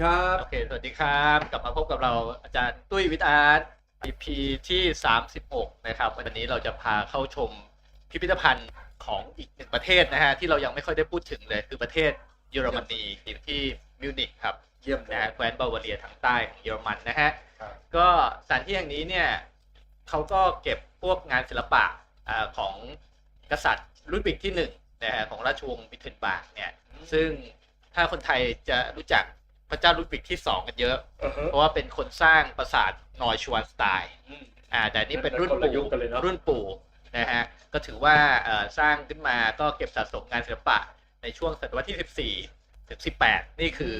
ครับโอเคสวัสดีครับ กลับมาพบกับเราอาจารย์ตุ้ยวิทย์อาร์ต EP ที่ 36 นะครับวันนี้เราจะพาเข้าชมพิพิธภัณฑ์ของอีกหนึ่งประเทศนะฮะที่เรายังไม่ค่อยได้พูดถึงเลยคือประเทศเยอรมนีอยู่ที่มิวนิกครับเยี่ยมเลนะยฮะแคว้นบาวาเรียทางใต้ของเยอรมันนะฮะครับก็สถานที่แห่งนี้เนี่ยเขาก็เก็บพวกงานศิลปะอาของกษัตริย์รุ่นปิกที่หนึ่งนะฮะของราชวงศ์บิทเทนบาร์กเนี่ยซึ่งถ้าคนไทยจะรู้จัก พระเจ้าลุดวิกที่สองกันเยอะอือฮะเพราะว่าเป็นคนสร้างปราสาทนอยชวานสไตน์อืมอ่า แต่นี่เป็นรุ่นคนละยุปู่คกันเลยเนอะรุ่นปู่นะฮะก็ถือว่าเอ่อสร้างขึ้นมาก็เก็บสะสมงานศิลปะในช่วงศตวรรษที่ 14 ถึง 18 นี่คือ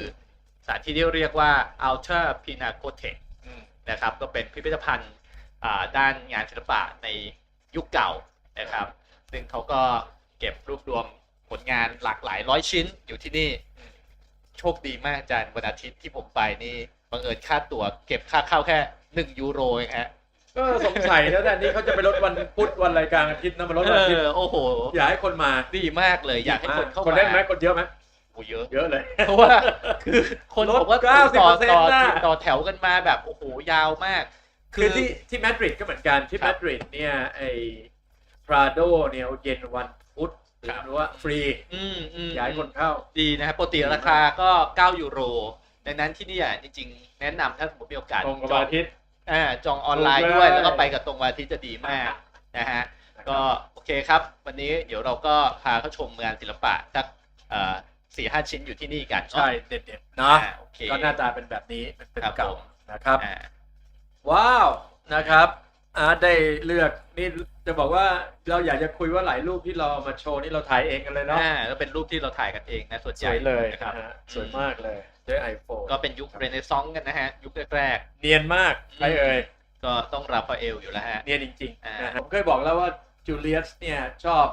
สถานที่ที่เรียกว่า Outer Pinakothek อืมนะครับ ก็เป็นพิพิธภัณฑ์อ่าด้านงานศิลปะในยุคเก่านะครับ ซึ่งเขาก็เก็บรวบรวมผลงานหลากหลายร้อยชิ้นอยู่ที่นี่ โชคดีมากอาจารย์วันอาทิตย์ที่ผมไปนี่บังเอิญค่าตั๋วเก็บค่าเข้าแค่หนึ่งยูโรเองฮะก็สงสัยแล้วแต่นี่เขาจะไปลดวันพุธวันอะไรกลางอาทิตย์นะมาลดวันอาทิตเอย์อโอ้โหอยากให้คนมาดีมากเลยอยากให้คนเข้าคนมาได้ไหมคนเยอะไหมโอ้เยอะเยอะเลยเพราะว่าคือคนลดบอกว่า90%ต่อต่อน่ะต่อแถวกันมาแบบโอ้โหยาวมาก คือที่ที่มาดริดก็เหมือนกันที่ครัมาบดริดเนี่ยไอ้พราโดเนี่ยเย็นวันพุธ หครับรือว่าฟรีอืมอืมอยากให้คนเข้าดีนะครับปกติราคาก็ 9 ยูโรดังนั้นที่นี่อะจริงๆ แนะนำถ้าสมมติมีโอกาสตรงกับจวัอนงอาทิตย์อ่าจองออนไลน์ถูกเลยด้วยแล้วก็ไปกับตรงวันอาทิตย์จะดีมากนะฮะก็โอเคครับ วันนี้เดี๋ยวเราก็พาเข้าชมงานศิลปะสักสี่ห้าชิ้นอยู่ที่นี่กันใช่เด็ดๆเนาะอ่าโอเคก็หน้าตาเป็นแบบนี้เป็นเป็นครับเก่าผมนะครับอ่าว้าวนะครับอาร์ตได้เลือกนี่ จะบอกว่าเราอยากจะคุยว่าหลายรูปที่เราเอามาโชว์นี่เราถ่ายเองกันเลยเนาะอ่าแล้วเป็นรูปที่เราถ่ายกันเองนะส่วนสใหญ่วยเลยนะครับนะฮะสวยมากเลยด้วยไอโฟนก็เป็นยุคเรเนซองส์กันนะฮะ ยุคแรกเนียนมากใครเอ่ยๆก็ต้องราฟาเอลอยู่แล้วฮะ เนียนจริงอ่าๆนะฮะผมเคยบอกแล้วว่าจูเลียสเนี่ยชอบ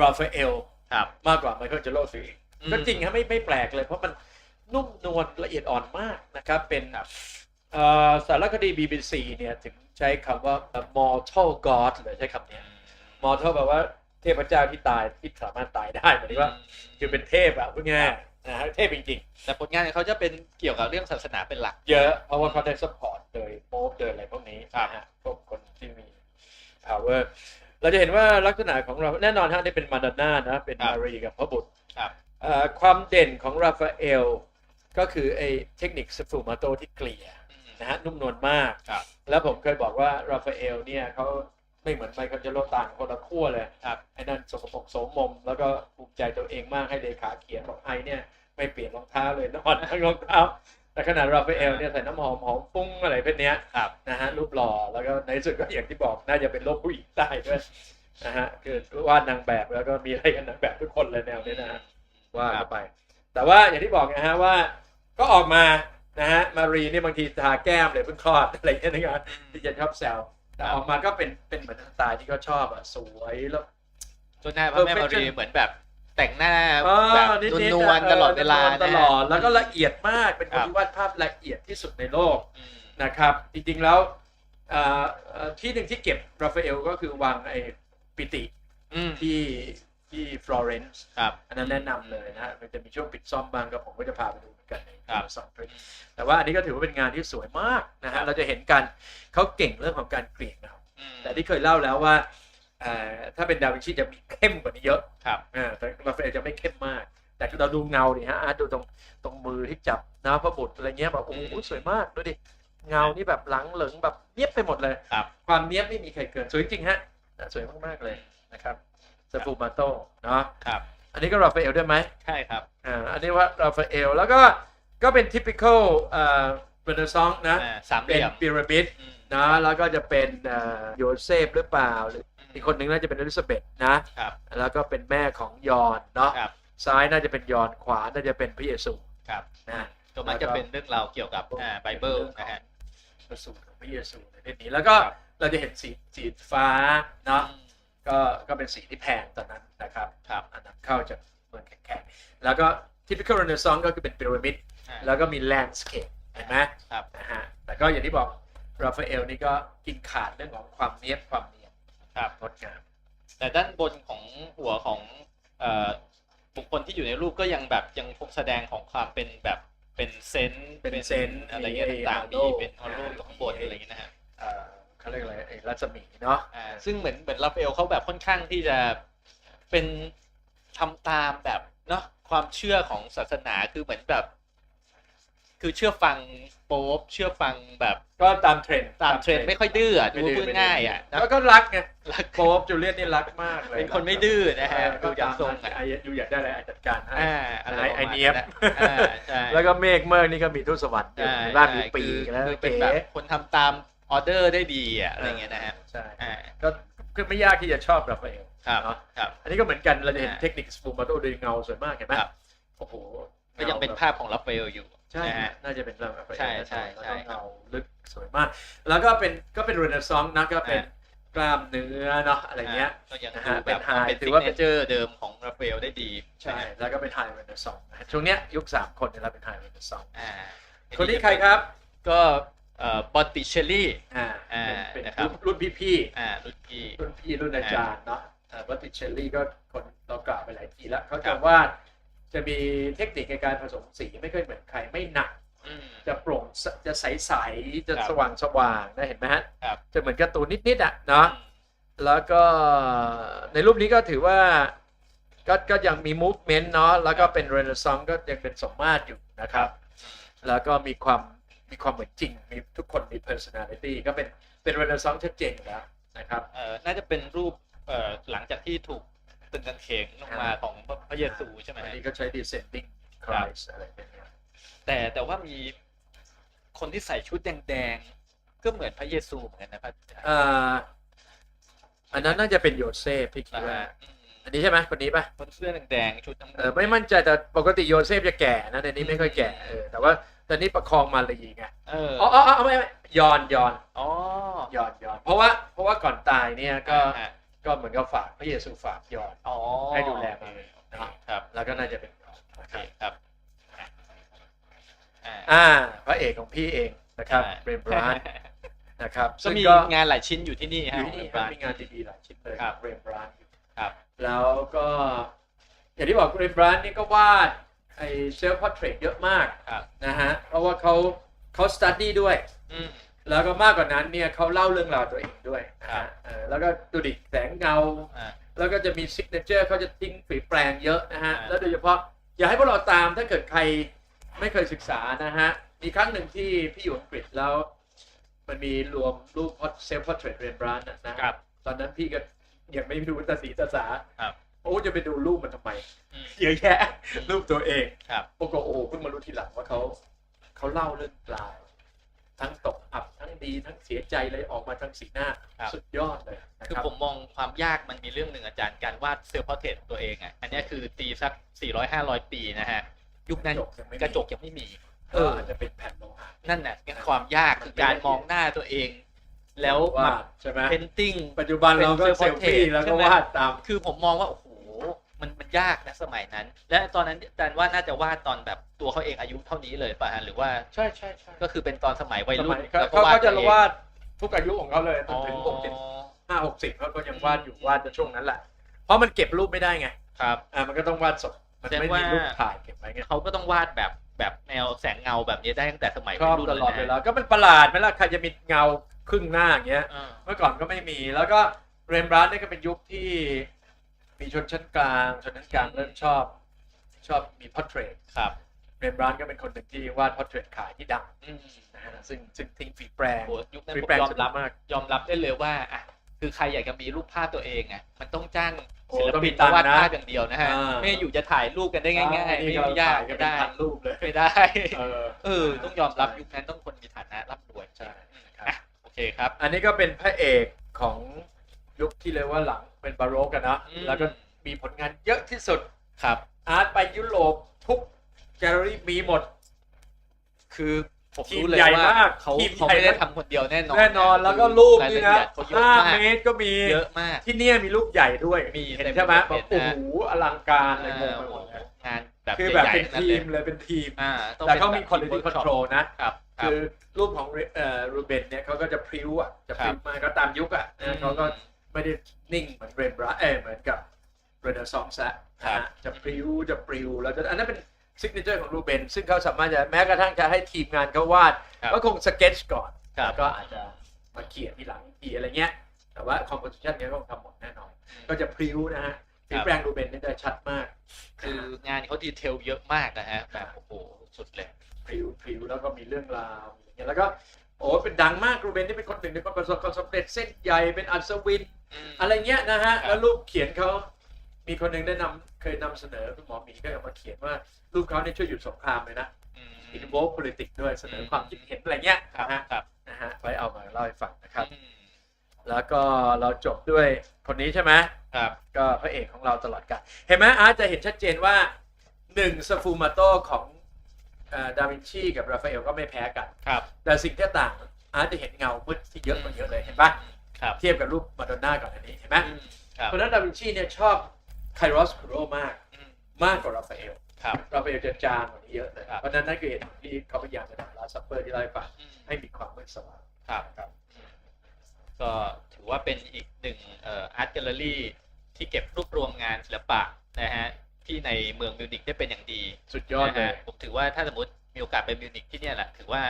ราฟาเอลครับมากกว่าไมเคิลเจโรซีอืม ก็จริงฮะไม่ไม่แปลกเลย เพราะมันนุ่มนวลละเอียดอ่อนมากนะครับ เป็นครับเอ่อสารคดี BBC เนี่ยถึง ใช้คำว่า mortal god เลยใช้คำเนี้ย mortal แปลว่าเทพเจ้าที่ตายที่สามารถตายได้หมายถึงว่าคือเป็นเทพอะพูดง่ายๆนะฮะเทพจริงแต่ผลงานของเขาจะเป็นเกี่ยวกับเรื่องศาสนาเป็นหลักๆเยอะ เพราะว่าเขาได้สปอร์ตโดยโป๊ปโดยอะไรพวกนี้ครับนะฮะพวกคนที่มี power เราจะเห็นว่าลักษณะของเราแน่นอนฮะนี่เป็นมาดอนน่านะเป็นมารีกับพระบุตรครับเอ่อความเด่นของราฟาเอลก็คือไอ้เทคนิคสฟูมาโตที่เกลี่ย นะฮะนุ่มนวลมาก ครับ แล้วผมเคยบอกว่าราฟาเอลเนี่ยเขาไม่เหมือนไมเคิลเจโรต่างคนละขั้วเลยครับไอ้นั่นสกปรกโสมม แล้วก็ภูมิใจตัวเองมากให้เลขาเขียนบอกไอเนี่ยไม่เปลี่ยนรองเท้าเลยนอนทั้งรองเท้าแต่ขนาดราฟาเอลเนี่ยใส่น้ำหอมหอมฟุ้งอะไรพวกเนี้ยครับ นะฮะรูปหล่อแล้วก็ในที่สุดก็อย่างที่บอกน่าจะเป็นโลกผู้หญิงได้ด้วยนะฮะคือวาดนางแบบแล้วก็มีอะไรกันนางแบบทุกคนเลยแนวนี้นะฮะว่าเข้าไป แต่ว่าอย่างที่บอกนะฮะว่าก็ออกมา นะฮะมารีนี่บางทีทาแก้มเลยเพิ่งคลอดอะไรอย่างเงี้ยนะครับที่จะชอบแซวแต่ออกมาก็เป็นเป็นเหมือนสไตล์ที่เขาชอบอะสวยแล้วจนหน้าพระแม่มารี Perfection เหมือนแบบแต่งหน้าเออแบบนิดนๆวลๆตลอดเวลานวๆตลอดนะแล้วก็ละเอียดมากเป็นคครันบที่วาดภาพละเอียดที่สุดในโลกอืมนะครับจริงๆแล้วเอ่อเอ่อที่หนึ่งที่เก็บราฟาเอลก็คือวางไอ้ปิติอืมที่ที่ฟลอเรนซ์ครับอันนั้นแนะนำเลยนะฮะมันจะมีช่วงปิดซ่อมบ้างก็ผมก็จะพาไปดูเหมือน กันในครับสองทริปแต่ว่าอันนี้ก็ถือว่าเป็นงานที่สวยมากนะฮะเราจะเห็นกันเขาเก่งเรื่องของการเกลี่ยเงาอืมแต่ที่เคยเล่าแล้วว่าเอ่อถ้าเป็นดาวินชีจะมีเข้มกว่านี้เยอะครับอ่าแต่ราฟาเอลจะไม่เข้มมาก แต่เราดูเงาดิฮะอาร์ตดูตรงตรงมือที่จับนะพระบุตรอะไรเงี้ยแบบโอ้โหสวยมากดูดิเงานี่แบบหลังเหลิงแบบเนียบไปหมดเลยครับความเนียบไม่มีใครเกินสวยจริงๆฮะสวยมากๆเลยนะครับสฟูมาโตเนาะครับ อันนี้ก็ราฟาเอลด้วยไหมใช่ครับอ่าอันนี้ว่าราฟาเอลแล้วก็ก็เป็น typical เอ่อเรเนซองส์นะอ่าสามเหเป็นลี่ยมพีระมิดอืม นะแล้วก็จะเป็นเอ่อโยเซฟหรือเปล่าหรืออีกคนหนึ่งน่าจะเป็นอลิซาเบธนะครับ แล้วก็เป็นแม่ของยอนเนาะครับ ซ้ายน่าจะเป็นยอนขวาน่าจะเป็นพระเยซูครับนะตัวมันจะเป็นเรื่องราวเกี่ยวกับอ่าไบเบิลนะฮะ ประสูติของพระเยซูในเรื่องนี้แล้วก็ครับ เราจะเห็นสีสีฟ้าเนาะอืม ก็ก็เป็นสีที่แพงตอนนั้นนะครับครับอันนั้นเข้าจากเมืองแขกๆแล้วก็ typical renaissance ก็คือเป็นพีระมิดอ่าแล้วก็มี landscape เห็นไหมครับนะฮะแต่ก็อย่างที่บอกราฟาเอลนี่ก็กินขาดเรื่องของความเนียบความเนียนครับงดงามแต่ด้านบนของหัวของเอ่อบุคคลที่อยู่ในรูปก็ยังแบบยังคงแสดงของความเป็นแบบเป็นเซนต์เป็นเซนต์อะไรเงี้ยมีต่างๆ halo มีเป็นฮอลโลอยู่ข้างบนอะไรอย่างเงี้ยนะฮะ เอ่อเขาเรียกอะไรไอ้รัศมีเนาะอ่าซึ่งเหมือนเหมือนราฟาเอลเขาแบบค่อนข้างที่จะเป็นทำตามแบบเนาะความเชื่อของศาสนาคือเหมือนแบบ คือเชื่อฟังโป๊ปเชื่อฟังแบบก็ตามเทรนด์ตามเทรนด์ไม่ค่อยดื้ออะดูพูดง่ายอะนะแล้วก็รักไงรักโป๊ปจูเลียนนี่รักมากเลยเป็นคนไม่ดื้อนะฮะเออดูจากทรงอะอะไอ้ยูอยากได้อะไรอะจัดการให้ อ่าอะไรไอ้ประมาณไอ้เนี๊ยบะอ่าใช่แล้วก็เมฆเมิกนี่ก็มีทูตสวรรค์อยู่ใช่ในบ้านมีใช่ปีกแล้วคือเป็นเป๋แบบคนทำตาม ออเดอร์ได้ดีอะอะไรเงี้ยนะฮะใช่อ่าก็คือไม่ยากที่จะชอบราฟาเอลครับเนาะครับ อันนี้ก็เหมือนกันเราจะเห็นอ่าเทคนิคสฟูมาโตโดยเงาสวยมากเห็นไหมครับโอ้โหก็ยังเป็นภาพของราฟาเอลอยู่ใช่นะฮะน่าจะเป็นราฟาเอลใช่ใช่ใช่แล้วก็เงาลึกสวยมาก แล้วก็เป็นก็เป็นเรเนซองส์นะก็เป็นอ่ากล้ามเนื้อเนาะอะไรเงี้ยก็ยังนะดูฮะแบบเป็นความเป็น high ถืซิอกว่าเนเป็นเจอร์เดิมของราฟาเอลได้ดี ใช่ แล้วก็เป็นไฮเรเนซองส์นะช่วงเนี้ยยุคสามคนเนี่ยเราเป็นไฮเรเนซองส์อ่าคนนี้ใครครับ ก็ เอ่อบอตติเชลลี่อ่าอ่าเป็นนะครับรุ่นรุ่นพี่ๆอ่ารุ่นพี่รุ่นพี่รุ่นอาจารย์เนาะวัตติเชลลี่ก็คนเรากล่าวไปหลายทีแล้วเขาครัจะบวาดจะมีเทคนิคในการผสมสีไม่ค่อยเหมือนใครไม่หนักอืมจะโปร่งสจะใสๆจะครับสว่างสว่างๆนะเห็นไหมฮะครับจะเหมือนการ์ตูนนิดๆอะเนาะแล้วก็ในรูปนี้ก็ถือว่าก็ก็ยังมี movement เนาะแล้วก็เป็นเรเนซองก็ยังเป็นสมมาตรอยู่นะครับ แล้วก็มีความ มีความเหมือนจริงมีทุกคนมี personality ก็เป็นเป็นเรเนซองชัดเจนอยู่แล้วนะครับ เอ่อน่าจะเป็นรูปเอ่อหลังจากที่ถูกตึงกางเขนลงมาของพระพระเยซูใช่ไหมอันฮะ นี้ก็ใช้ descending Christ อะไรแบบเนี้ยแต่แต่ว่ามีคนที่ใส่ชุดแดงๆ ก็เหมือนพระเยซูเหมือนกันนะครับเอ่ออันนั้นน่าจะเป็นโยเซฟพี่คิดนะว่าฮะอืมอันนี้ใช่ไหมคนนี้ป่ะคนเสื้อแดงๆชุดน้ำเออไม่มั่นใจแต่ปกติโยเซฟจะแก่นะในนี้ไม่ค่อยแก่เออแต่ว่า ตอนนี้ประคองมาลีไงเอออ๋ออ๋ออ๋อไม่ไม่ยอนยอนอ๋อยอนยอน เพราะว่าเพราะว่าก่อนตายเนี่ยก็อ่าก็เหมือนกับฝากพระเยซูฝากยอนอ๋อให้ดูแลมาเลยเนาะครับ แล้วก็น่าจะเป็นยอนโอนะเคครับครับอ่าอ่าพระเอกของพี่เองนะครับใช่เรมบรานนะครับก็ซึ่งมีก็งานหลายชิ้นอยู่ที่นี่อฮะยู่ที่นี่ครับมีงานดีๆหลายชิ้นเลยครับเรมบรานด์ครับ แล้วก็ อย่างที่บอกเรมบรานด์นี่ก็วาด ไอ้เซลฟ์พอร์เทรตเยอะมากครับ นะฮะเพราะว่าเขาเขาสตัดดี้ด้วย อืม แล้วก็มากกว่านั้นเนี่ยเขาเล่าเรื่องราวตัวเองด้วยนะครัฮะบ เออแล้วก็ดูดิแสงเงา อ่า แล้วก็จะมีซิกเนเจอร์เขาจะทิ้งฝีแปลงเยอะนะฮะ อ่า แล้วโดยเฉพาะ อยากให้พวกเราตามถ้าเกิดใครไม่เคยศึกษานะฮะ มีครั้งหนึ่งที่พี่อยู่อังกฤษแล้ว มันมีรวมรูปเซลฟ์พอร์เทรตเรนบรานด์นะครับ ตอนนั้นพี่ก็ยังไม่รู้ภาษีภาษาครับ โอ้จะไปดูรูปมันทำไมอืมเยอะแยะรูปตัวเองครับปรากฏโอ้เพิ่งมารู้ทีหลังว่าเขาเขาเล่าเรื่องราวทั้งตกอับทั้งดีทั้งเสียใจเลยออกมาทั้งสีหน้าครับสุดยอดเลยนะคือครับผมมองความยากมันมีเรื่องหนึ่งอาจารย์การวาดเซลล์พอร์เทรตตัวเองอะอันเนี้ยคือตีสัก 400 500 ปีนะฮะ ยุคนั้นยังไม่มีกระจกยังไม่มี เอออาจจะเป็นแผ่นโลหะนั่นน่ะความยากคือการมองหน้าตัวเอง แล้วมาวาดใช่ไหมเพนติ้งปัจจุบันเราก็เป็นเซลฟี่ self-portrait แล้วใช่ก็ไหมวาดตาม คือผมมองว่าโอ้โห มันมันยากนะสมัยนั้น และตอนนั้นอาจารย์ว่าน่าจะวาดตอนแบบตัวเขาเองอายุเท่านี้เลยป่ะฮะหรือว่าใช่ใช่ใช่ก็คือเป็นตอนสมัยวัยสรุ่มันยเขาแล้วเขาก็จะตัวองวาดทุกอายุของเขาเลยจอ๋นอถึงหกสิบห้าหกสิบเขาก็ยังวาดอยู่วาดในช่วงนั้นแหละเพราะมันเก็บรูปไม่ได้ไงครับอ่ามันก็ต้องวาดสดมันไม่แสดงว่ามีรูปถ่ายเก็บไว้ไงเขาก็ต้องวาดแบบแบบแนวแสงเงาแบบนี้ได้ตั้งแต่สมัยชวัอยบรุ่นตลอดยเวนะลาก็มันประหลาดไหมล่ะใครจะมีเงาครึ่งหน้าอย่างเงี้ยอ่าเมื่อก่อนก็ไม่มีแล้วก็เรมบรานต์นี่ก็เป็นยุคที่มี ชนชั้นกลางชนชั้นกลางเริ่มชอบชอบมีพอร์เทรตครับเรมบรานต์ก็เป็นคนหนึ่งที่วาดพอร์เทรตขายที่ดังอืมนะฮะซึ่งซึ่งทิ้งฝีแปลงโอ้ยุคนั้นฝีผมแปลงยอมสนุรักบมากยอมรับได้เลยว่าอะคือใครอยากจะมีรูปภาพตัวเองอะมันต้องจ้างโอ้ศิลต้องปิมีนตังค์วาดนะภาพอย่างเดียวนะฮะอ่าไม่อยู่จะถ่ายรูปกันได้ง่ายๆนี่ไม่เรายากถ่ายกันไม่เป็นได้พันรูปเลยไม่ได้เออเออต้องยอมรับยุคนั้นต้องคนมีฐานะร่ำรวยใช่ครับอะโอเคครับ อันนี้ก็เป็นพระเอกของยุคที่เรียกว่าหลังเป็นบาโรกกันนะอืมแล้วก็ มีผลงานเยอะที่สุดครับอาร์ตไปยุโรปทุกแกลเลอรี่มีหมด คือผมทีมรู้เลยใหญ่ว่ามากเขาทีมเขาใหญ่ไม่ได้มากทำคนเดียวแน่นอนแน่นอนแล้วก็รูปรายนี่ละนะเอียดเขาเยอะห้ามากเมตรก็มีเยอะมาก ที่เนี่ยมีลูกใหญ่ด้วยมีเห็นเต็มใช่ไหมไปหมดแบบโอ้โหอลังการเลยงงไปหมดเลยงานแบบคือแบบใหญ่เป็นๆทั้งทีนั้นมเลยเลยเป็นทีมอ่าต้องแต่เขาป็นมีแบบ quality team workshop control นะครับครับคือรูปของเอ่อรูเบนเนี่ยเขาก็จะพริ้วอะจะพริ้วมากก็ตามยุคอะนะเขาก็ไม่ได้นิ่งเหมือนเรนบราเอยเหมือนกับ เรเนซองส์ละครับนะฮะจะพริ้วจะปลิวแล้วจะอันนั้นเป็นซิกเนเจอร์ของรูเบน ซึ่งเขาสามารถจะแม้กระทั่งจะให้ทีมงานเขาวาดครับ ก็คงสเก็ตช์ก่อน ครับ แล้วก็อาจจะมาเขียนทีหลังอีกทีอะไรเงี้ย แต่ว่าคอมโพสิชันเนี่ยก็คงทำหมดแน่นอน ก็จะพริ้วนะฮะที่แปลงรูเบนนี่ได้ชัดมากคืองานเขาดีเทลเยอะมากนะฮะแบบโอ้โหสุดเลยพริ้วพริ้วแล้วก็มีเรื่องราวอย่างเงี้ยแล้วก็โอ้เป็นดังมากรูเบนนี่เป็นคนหนึ่งในคนประสบความสำเร็จเส้นใหญ่เป็นอัศวินอะไรเงี้ยนะฮะ ครับ แล้วรูปเขียนเขา มีคนหนึ่งได้นำเคยนำเสนอคุณหมอหมีก็เอามาเขียนว่ารูปเขาเนี่ยช่วยหยุดสงครามเลยนะอืมอินโว politics ด้วยเสนอความคิดเห็นอะไรเงี้ยครับนะฮะครับนะฮะไว้เอามาเล่าให้ฟังนะครับอืมแล้วก็เราจบด้วยคนนี้ใช่ไหมครับ ก็พระเอกของเราตลอดกาลเห็นไหมอาร์ตจะเห็นชัดเจนว่าหนึ่งสฟูมาโตของดาวินชีกับราฟาเอลก็ไม่แพ้กันครับ แต่สิ่งที่ต่างอาร์ตจะเห็นเงามืดที่เยอะกว่าเยอะเลยเห็นปะครับเทียบกับรูปมาดอนน่าก่อนอันนี้เห็นไหมอืมครับเพราะฉะนั้นดาวินชีเนี่ยชอบ ไครอสคูโรมากอืมมากกว่าราฟาเอลครับราฟาเอลจะจางกว่านี้เยอะเลยครับเพราะฉะนั้นนั่นคือเหตุผลที่เขาพยายามจะทำลาซัปเปอร์ที่ไล่าให้ฟังอืมให้มีความมืดสว่างครับครับ ก็ถือว่าเป็นอีกหนึ่งเอ่ออาร์ตแกลเลอรี่ที่เก็บรวบรวมงานศิลปะนะฮะที่ในเมืองมิวนิกได้เป็นอย่างดี สุดยอดนะเลฮะยผมถือว่าถ้าสมมติมีโอกาสไปมิวนิกที่เนี่ยแหละถือว่า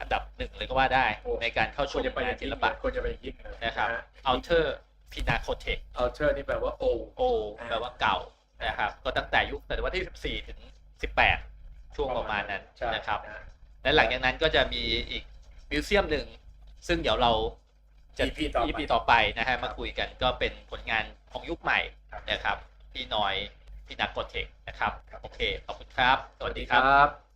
อันดับหนึ่งเลยก็ว่าได้โอ้ในการเข้าชควรมจะไปองาย่านงศิยิ่งลเลปะยควรจะไปอย่างยิ่งเลยนะครับฮอัลเทอร์ พินาโคเทคอัลเทอร์นี่แปลว่าโอโอแปลว่าเก่านะครับก็ตั้งแต่ยุคศตวรรษที่ 14 ถึง 18 ช่วงประมาณนั้นใช่นะครับนะและหลังจากนั้นก็จะมีอีกมิวเซียมหนึ่ง ซึ่งเดี๋ยวเราจะ EP ต่อไป EP ต่อไปนะฮะมาคุยกันก็เป็นผลงานของยุคใหม่ครับนะครับพี่นอยพี่นักโกเทคนะครับ โอเค ขอบคุณครับสสวัวัสสดีดีคครับรับ